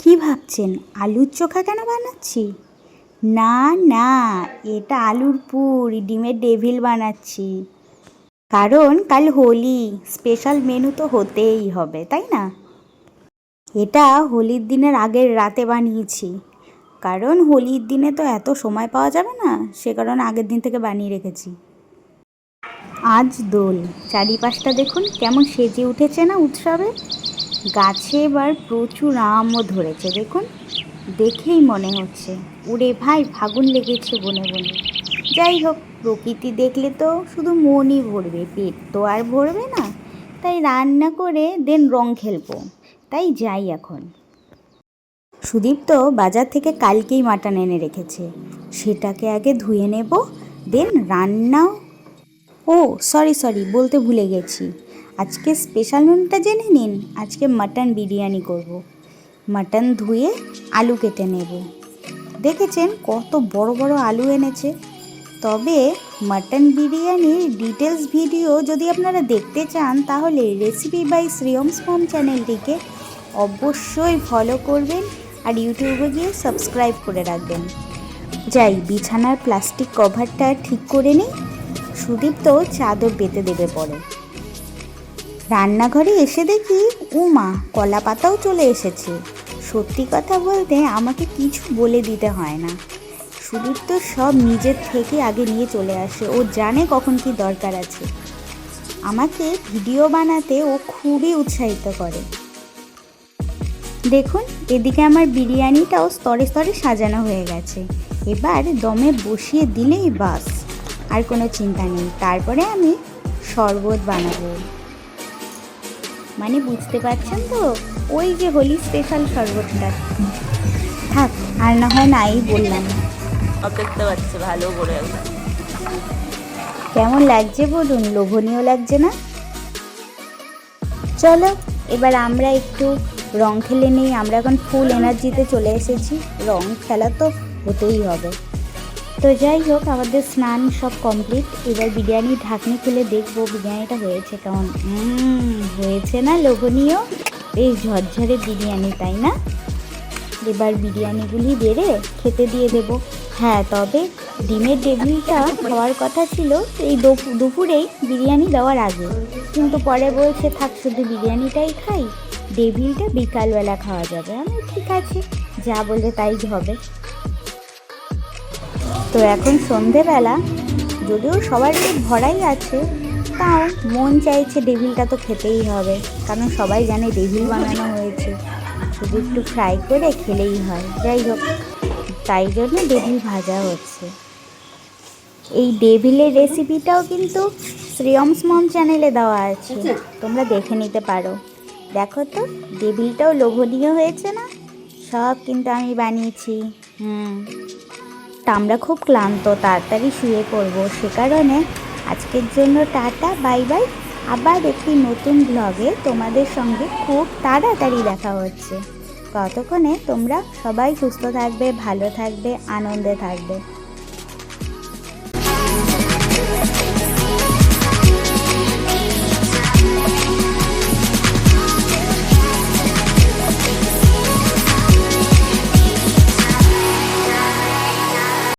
কি ভাবছেন? আলুর চোখা কেন বানাচ্ছি? না না, এটা আলুর পুর, ডিমের ডেভিল বানাচ্ছি। কারণ কাল হোলি, স্পেশাল মেনু তো হতেই হবে, তাই না? এটা হোলির দিনের আগের রাতে বানিয়েছি। কারণ হোলির দিনে তো এত সময় পাওয়া যাবে না, সে কারণে আগের দিন থেকে বানিয়ে রেখেছি। আজ দোল। চারিপাশটা দেখুন, কেমন সেজে উঠেছে না উৎসবে? গাছে এবার প্রচুর আমও ধরেছে, দেখুন। দেখেই মনে হচ্ছে। ওরে ভাই, ফাগুন লেগেছে বনে বনে। যাই হোক, প্রকৃতি দেখলে তো শুধু মনই ভরবে, পেট তো আর ভরবে না। তাই রান্না করে দেন রং খেলব। তাই যাই এখন। সুদীপ তো বাজার থেকে কালকেই মাটন এনে রেখেছে। সেটাকে আগে ধুয়ে নেব, দেন রান্নাও। ও সরি সরি বলতে ভুলে গেছি। আজকে স্পেশাল মেনুটা জেনে নিন। আজকে মাটন বিরিয়ানি করব। মাটন ধুয়ে আলু কেটে নেব। দেখেছেন কত বড় বড় আলু এনেছে? তবে মাটন বিরিয়ানির ডিটেলস ভিডিও যদি আপনারা দেখতে চান, তাহলে রেসিপি বাই শ্রিয়মস মম চ্যানেলটিকে অবশ্যই ফলো করবেন আর ইউটিউবে গিয়ে সাবস্ক্রাইব করে রাখবেন। যাই, বিছানার প্লাস্টিক কভারটা ঠিক করে নিই। সুদীপ তো চাদর পেতে দেবে পরে। রান্নাঘরে এসে দেখি উমা কলা পাতাও চলে এসেছে। সত্যি কথা বলতে আমাকে কিছু বলে দিতে হয় না। সুদীপ তো সব নিজের থেকে আগে নিয়ে চলে আসে, ও জানে কখন কি দরকার আছে। আমাকে ভিডিও বানাতে ও খুবই উৎসাহিত করে। দেখুন, এদিকে আমার বিরিয়ানিটাও স্তরে স্তরে সাজানো হয়ে গেছে। এবার দমে বসিয়ে দিলেই বাস, আর কোনো চিন্তা নেই। তারপরে আমি শরবত বানাবো। মানে বুঝতে পারছেন তো? ওই যে হোলি স্পেশাল শরবতটা। থাক আর না হয় নাই বললাম। দেখতে পাচ্ছে ভালো করে। কেমন লাগছে বলুন? লোভনীয় লাগছে না? চলো এবার আমরা একটু রং খেলে নিই। আমরা এখন ফুল এনার্জিতে চলে এসেছি। রং খেলা তো হতেই হবে। তো যাই হোক, আমাদের স্নান সব কমপ্লিট এবার বিরিয়ানির ঢাকনি খুলে দেখব বিরিয়ানিটা হয়েছে কেমন। হয়েছে না লোভনীয়? এই ঝরঝরে বিরিয়ানি, তাই না? এবার বিরিয়ানিগুলি বেড়ে খেতে দিয়ে দেব। হ্যাঁ তবে ডিমের টেবিলটা খাওয়ার কথা ছিল, এই দুপ- দুপুরেই বিরিয়ানি দেওয়ার আগে। কিন্তু পরে বলছে, থাক, শুধু বিরিয়ানিটাই খাই, ডেভিলটা বিকালবেলা খাওয়া যাবে। আমি, ঠিক আছে, যা বলে তাই হবে। তো এখন সন্ধেবেলা যদিও সবার পেট ভরাই আছে তাও মন চাইছে ডেভিলটা তো খেতেই হবে কারণ সবাই জানে ডেভিল বানানো হয়েছে। শুধু একটু ফ্রাই করে খেলেই হয় যাই হোক তাই জন্য ডেভিল ভাজা হচ্ছে। এই ডেভিলের রেসিপিটাও কিন্তু শ্রেয়মস মম চ্যানেলে দেওয়া আছে তোমরা দেখে নিতে পারো। দেখো তো ডেভিলটাও লোভনীয় হয়েছে না? সব কিন্তু আমি বানিয়েছি। হুম। তা আমরা খুব ক্লান্ত, তাড়াতাড়ি শুয়ে পড়ব। সে কারণে আজকের জন্য টাটা, বাই বাই। আবার একটি নতুন ব্লগে তোমাদের সঙ্গে খুব তাড়াতাড়ি দেখা হচ্ছে। ততক্ষণে তোমরা সবাই সুস্থ থাকবে, ভালো থাকবে, আনন্দে থাকবে।